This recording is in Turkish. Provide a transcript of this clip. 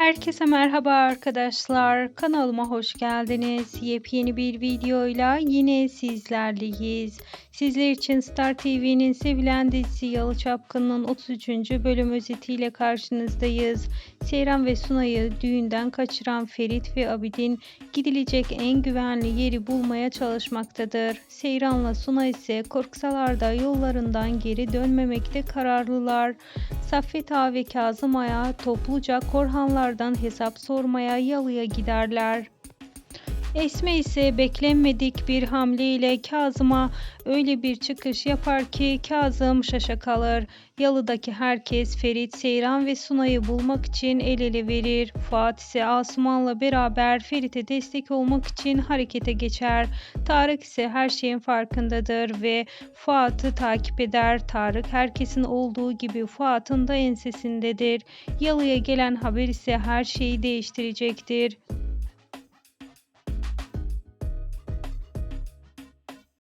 Herkese merhaba arkadaşlar. Kanalıma hoş geldiniz. Yepyeni bir videoyla yine sizlerleyiz. Sizler için Star TV'nin sevilen dizisi Yalı Çapkın'ın 33. bölüm özetiyle karşınızdayız. Seyran ve Sunay'ı düğünden kaçıran Ferit ve Abidin gidilecek en güvenli yeri bulmaya çalışmaktadır. Seyran'la Sunay ise korksalar da yollarından geri dönmemekte kararlılar. Saffet Ağa ve Kazım Ağa topluca Korhanlardan hesap sormaya yalıya giderler. Esme ise beklenmedik bir hamleyle Kazım'a öyle bir çıkış yapar ki Kazım şaşa kalır. Yalıdaki herkes Ferit, Seyran ve Sunay'ı bulmak için el ele verir. Fuat ise Asuman'la beraber Ferit'e destek olmak için harekete geçer. Tarık ise her şeyin farkındadır ve Fuat'ı takip eder. Tarık herkesin olduğu gibi Fuat'ın da ensesindedir. Yalıya gelen haber ise her şeyi değiştirecektir.